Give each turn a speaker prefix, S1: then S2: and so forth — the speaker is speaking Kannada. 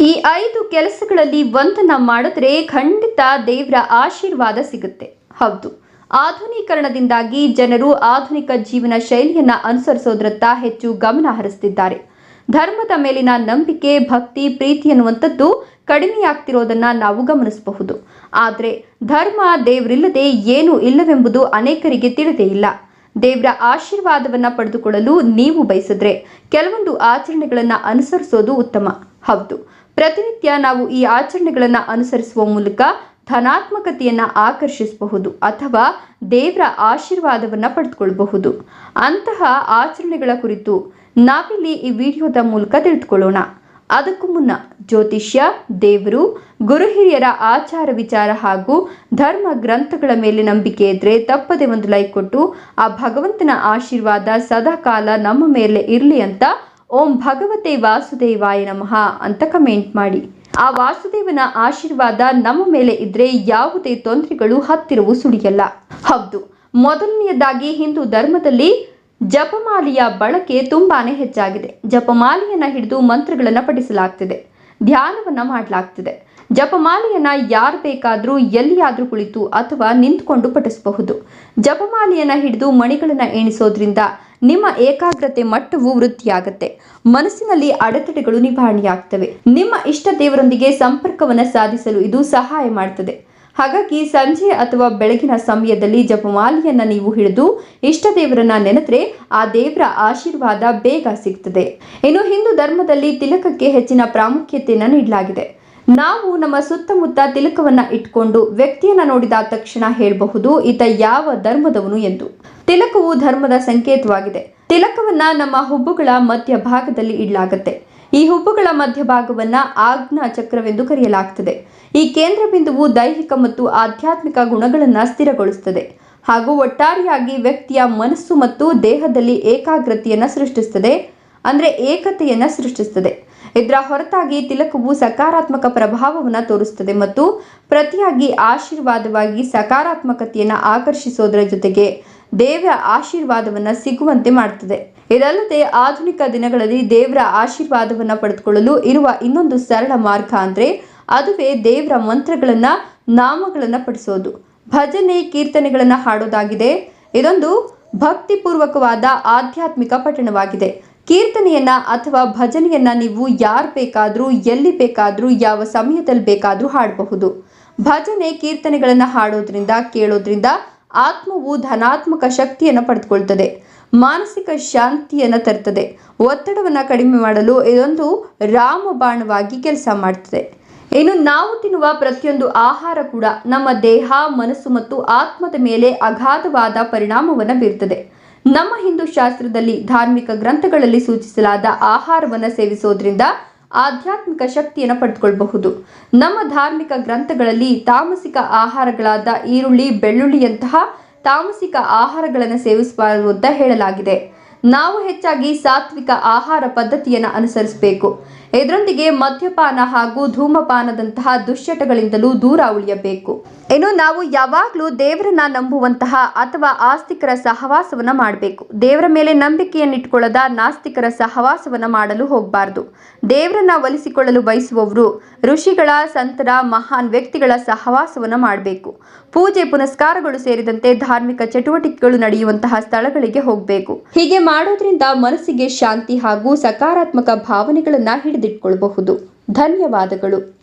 S1: ಈ ಐದು ಕೆಲಸಗಳಲ್ಲಿ ಒಂದನ್ನ ಮಾಡಿದ್ರೆ ಖಂಡಿತ ದೇವರ ಆಶೀರ್ವಾದ ಸಿಗುತ್ತೆ. ಹೌದು. ಆಧುನೀಕರಣದಿಂದಾಗಿ ಜನರು ಆಧುನಿಕ ಜೀವನ ಶೈಲಿಯನ್ನ ಅನುಸರಿಸೋದ್ರತ್ತ ಹೆಚ್ಚು ಗಮನ ಹರಿಸ್ತಿದ್ದಾರೆ. ಧರ್ಮದ ಮೇಲಿನ ನಂಬಿಕೆ, ಭಕ್ತಿ, ಪ್ರೀತಿ ಅನ್ನುವಂಥದ್ದು ಕಡಿಮೆಯಾಗ್ತಿರೋದನ್ನ ನಾವು ಗಮನಿಸಬಹುದು. ಆದರೆ ಧರ್ಮ ದೇವರಿಲ್ಲದೆ ಏನೂ ಇಲ್ಲವೆಂಬುದು ಅನೇಕರಿಗೆ ತಿಳಿದೇ ಇಲ್ಲ. ದೇವರ ಆಶೀರ್ವಾದವನ್ನ ಪಡೆದುಕೊಳ್ಳಲು ನೀವು ಬಯಸಿದ್ರೆ ಕೆಲವೊಂದು ಆಚರಣೆಗಳನ್ನ ಅನುಸರಿಸೋದು ಉತ್ತಮ. ಹೌದು. ಪ್ರತಿನಿತ್ಯ ನಾವು ಈ ಆಚರಣೆಗಳನ್ನು ಅನುಸರಿಸುವ ಮೂಲಕ ಧನಾತ್ಮಕತೆಯನ್ನು ಆಕರ್ಷಿಸಬಹುದು ಅಥವಾ ದೇವರ ಆಶೀರ್ವಾದವನ್ನು ಪಡೆದುಕೊಳ್ಳಬಹುದು ಅಂತಹ ಆಚರಣೆಗಳ ಕುರಿತು ನಾವಿಲ್ಲಿ ಈ ವಿಡಿಯೋದ ಮೂಲಕ ತಿಳಿದುಕೊಳ್ಳೋಣ. ಅದಕ್ಕೂ ಮುನ್ನ ಜ್ಯೋತಿಷ್ಯ, ದೇವರು, ಗುರು ಹಿರಿಯರ ಆಚಾರ ವಿಚಾರ ಹಾಗೂ ಧರ್ಮ ಗ್ರಂಥಗಳ ಮೇಲೆ ನಂಬಿಕೆ ಇದ್ರೆ ತಪ್ಪದೆ ಒಂದು ಲೈಕ್ ಕೊಟ್ಟು ಆ ಭಗವಂತನ ಆಶೀರ್ವಾದ ಸದಾಕಾಲ ನಮ್ಮ ಮೇಲೆ ಇರಲಿ ಅಂತ ಓಂ ಭಗವತೆ ವಾಸುದೇವಾಯ ನಮಃ ಅಂತ ಕಮೆಂಟ್ ಮಾಡಿ. ಆ ವಾಸುದೇವನ ಆಶೀರ್ವಾದ ನಮ್ಮ ಮೇಲೆ ಇದ್ರೆ ಯಾವುದೇ ತೊಂದರೆಗಳು ಹತ್ತಿರವು ಸುಳಿಯಲ್ಲ. ಹೌದು, ಮೊದಲನೆಯದಾಗಿ ಹಿಂದೂ ಧರ್ಮದಲ್ಲಿ ಜಪಮಾಲೆಯ ಬಳಕೆ ತುಂಬಾನೇ ಹೆಚ್ಚಾಗಿದೆ. ಜಪಮಾಲೆಯನ್ನು ಹಿಡಿದು ಮಂತ್ರಗಳನ್ನು ಪಠಿಸಲಾಗ್ತಿದೆ. ಧ್ಯಾನವನ್ನ ಮಾಡಲಾಗ್ತಿದೆ. ಜಪಮಾಲೆಯನ್ನ ಯಾರು ಬೇಕಾದರೂ ಎಲ್ಲಿಯಾದರೂ ಕುಳಿತು ಅಥವಾ ನಿಂತ್ಕೊಂಡು ಪಠಿಸಬಹುದು. ಜಪಮಾಲೆಯನ್ನ ಹಿಡಿದು ಮಣಿಗಳನ್ನು ಎಣಿಸೋದ್ರಿಂದ ನಿಮ್ಮ ಏಕಾಗ್ರತೆ ಮಟ್ಟವು ವೃದ್ಧಿಯಾಗತ್ತೆ. ಮನಸ್ಸಿನಲ್ಲಿ ಅಡೆತಡೆಗಳು ನಿವಾರಣೆಯಾಗ್ತವೆ. ನಿಮ್ಮ ಇಷ್ಟ ದೇವರೊಂದಿಗೆ ಸಂಪರ್ಕವನ್ನು ಸಾಧಿಸಲು ಇದು ಸಹಾಯ ಮಾಡ್ತದೆ. ಹಾಗಾಗಿ ಸಂಜೆ ಅಥವಾ ಬೆಳಗಿನ ಸಮಯದಲ್ಲಿ ಜಪಮಾಲೆಯನ್ನ ನೀವು ಹಿಡಿದು ಇಷ್ಟ ದೇವರನ್ನ ನೆನೆದ್ರೆ ಆ ದೇವರ ಆಶೀರ್ವಾದ ಬೇಗ ಸಿಗ್ತದೆ. ಇನ್ನು ಹಿಂದೂ ಧರ್ಮದಲ್ಲಿ ತಿಲಕಕ್ಕೆ ಹೆಚ್ಚಿನ ಪ್ರಾಮುಖ್ಯತೆಯನ್ನು ನೀಡಲಾಗಿದೆ. ನಾವು ನಮ್ಮ ಸುತ್ತಮುತ್ತ ತಿಲಕವನ್ನ ಇಟ್ಕೊಂಡು ವ್ಯಕ್ತಿಯನ್ನ ನೋಡಿದ ತಕ್ಷಣ ಹೇಳಬಹುದು, ಈತ ಯಾವ ಧರ್ಮದವನು ಎಂದು. ತಿಲಕವು ಧರ್ಮದ ಸಂಕೇತವಾಗಿದೆ. ತಿಲಕವನ್ನ ನಮ್ಮ ಹುಬ್ಬುಗಳ ಮಧ್ಯ ಭಾಗದಲ್ಲಿ ಇಡಲಾಗುತ್ತೆ. ಈ ಹುಬ್ಬುಗಳ ಮಧ್ಯಭಾಗವನ್ನ ಆಜ್ಞಾ ಚಕ್ರವೆಂದು ಕರೆಯಲಾಗ್ತದೆ. ಈ ಕೇಂದ್ರ ಬಿಂದುವು ದೈಹಿಕ ಮತ್ತು ಆಧ್ಯಾತ್ಮಿಕ ಗುಣಗಳನ್ನು ಸ್ಥಿರಗೊಳಿಸುತ್ತದೆ ಹಾಗೂ ಒಟ್ಟಾರೆಯಾಗಿ ವ್ಯಕ್ತಿಯ ಮನಸ್ಸು ಮತ್ತು ದೇಹದಲ್ಲಿ ಏಕಾಗ್ರತೆಯನ್ನು ಸೃಷ್ಟಿಸುತ್ತದೆ ಅಂದರೆ ಏಕತೆಯನ್ನು ಸೃಷ್ಟಿಸುತ್ತದೆ ಇದರ ಹೊರತಾಗಿ ತಿಲಕವು ಸಕಾರಾತ್ಮಕ ಪ್ರಭಾವವನ್ನು ತೋರಿಸುತ್ತದೆ ಮತ್ತು ಪ್ರತಿಯಾಗಿ ಆಶೀರ್ವಾದವಾಗಿ ಸಕಾರಾತ್ಮಕತೆಯನ್ನು ಆಕರ್ಷಿಸೋದರ ಜೊತೆಗೆ ದೇವರ ಆಶೀರ್ವಾದವನ್ನು ಸಿಗುವಂತೆ ಮಾಡ್ತದೆ. ಇದಲ್ಲದೆ ಆಧುನಿಕ ದಿನಗಳಲ್ಲಿ ದೇವರ ಆಶೀರ್ವಾದವನ್ನು ಪಡೆದುಕೊಳ್ಳಲು ಇರುವ ಇನ್ನೊಂದು ಸರಳ ಮಾರ್ಗ ಅಂದರೆ ಅದುವೇ ದೇವರ ಮಂತ್ರಗಳನ್ನು, ನಾಮಗಳನ್ನು ಪಡಿಸೋದು ಭಜನೆ, ಕೀರ್ತನೆಗಳನ್ನು ಹಾಡೋದಾಗಿದೆ. ಇದೊಂದು ಭಕ್ತಿಪೂರ್ವಕವಾದ ಆಧ್ಯಾತ್ಮಿಕ ಪಠಣವಾಗಿದೆ. ಕೀರ್ತನೆಯನ್ನ ಅಥವಾ ಭಜನೆಯನ್ನ ನೀವು ಯಾರು ಬೇಕಾದರೂ, ಎಲ್ಲಿ ಬೇಕಾದರೂ, ಯಾವ ಸಮಯದಲ್ಲಿ ಬೇಕಾದರೂ ಹಾಡಬಹುದು. ಭಜನೆ, ಕೀರ್ತನೆಗಳನ್ನು ಹಾಡೋದ್ರಿಂದ, ಕೇಳೋದ್ರಿಂದ ಆತ್ಮವು ಧನಾತ್ಮಕ ಶಕ್ತಿಯನ್ನು ಪಡೆದುಕೊಳ್ತದೆ. ಮಾನಸಿಕ ಶಾಂತಿಯನ್ನು ತರ್ತದೆ ಒತ್ತಡವನ್ನು ಕಡಿಮೆ ಮಾಡಲು ಇದೊಂದು ರಾಮಬಾಣವಾಗಿ ಕೆಲಸ ಮಾಡ್ತದೆ. ಇನ್ನು ನಾವು ತಿನ್ನುವ ಪ್ರತಿಯೊಂದು ಆಹಾರ ಕೂಡ ನಮ್ಮ ದೇಹ, ಮನಸ್ಸು ಮತ್ತು ಆತ್ಮದ ಮೇಲೆ ಅಗಾಧವಾದ ಪರಿಣಾಮವನ್ನು ಬೀರ್ತದೆ. ನಮ್ಮ ಹಿಂದೂ ಶಾಸ್ತ್ರದಲ್ಲಿ ಧಾರ್ಮಿಕ ಗ್ರಂಥಗಳಲ್ಲಿ ಸೂಚಿಸಲಾದ ಆಹಾರವನ್ನು ಸೇವಿಸೋದ್ರಿಂದ ಆಧ್ಯಾತ್ಮಿಕ ಶಕ್ತಿಯನ್ನು ಪಡೆದುಕೊಳ್ಳಬಹುದು ನಮ್ಮ ಧಾರ್ಮಿಕ ಗ್ರಂಥಗಳಲ್ಲಿ ತಾಮಸಿಕ ಆಹಾರಗಳಾದ ಈರುಳ್ಳಿ, ಬೆಳ್ಳುಳ್ಳಿಯಂತಹ ತಾಮಸಿಕ ಆಹಾರಗಳನ್ನು ಸೇವಿಸಬಾರದು ಅಂತ ಹೇಳಲಾಗಿದೆ. ನಾವು ಹೆಚ್ಚಾಗಿ ಸಾತ್ವಿಕ ಆಹಾರ ಪದ್ಧತಿಯನ್ನು ಅನುಸರಿಸಬೇಕು. ಇದರೊಂದಿಗೆ ಮದ್ಯಪಾನ ಹಾಗೂ ಧೂಮಪಾನದಂತಹ ದುಶ್ಚಟಗಳಿಂದಲೂ ದೂರ ಉಳಿಯಬೇಕು. ಇನ್ನು ನಾವು ಯಾವಾಗಲೂ ದೇವರನ್ನ ನಂಬುವಂತಹ ಅಥವಾ ಆಸ್ತಿಕರ ಸಹವಾಸವನ್ನ ಮಾಡಬೇಕು. ದೇವರ ಮೇಲೆ ನಂಬಿಕೆಯನ್ನಿಟ್ಟುಕೊಳ್ಳದ ನಾಸ್ತಿಕರ ಸಹವಾಸವನ್ನ ಮಾಡಲು ಹೋಗಬಾರ್ದು. ದೇವರನ್ನ ಒಲಿಸಿಕೊಳ್ಳಲು ಬಯಸುವವರು ಋಷಿಗಳ, ಸಂತರ, ಮಹಾನ್ ವ್ಯಕ್ತಿಗಳ ಸಹವಾಸವನ್ನ ಮಾಡಬೇಕು. ಪೂಜೆ ಪುನಸ್ಕಾರಗಳು ಸೇರಿದಂತೆ ಧಾರ್ಮಿಕ ಚಟುವಟಿಕೆಗಳು ನಡೆಯುವಂತಹ ಸ್ಥಳಗಳಿಗೆ ಹೋಗಬೇಕು. ಹೀಗೆ ಮಾಡೋದ್ರಿಂದ ಮನಸ್ಸಿಗೆ ಶಾಂತಿ ಹಾಗೂ ಸಕಾರಾತ್ಮಕ ಭಾವನೆಗಳನ್ನು ಹಿಡಿದಿಟ್ಕೊಳ್ಬಹುದು. ಧನ್ಯವಾದಗಳು.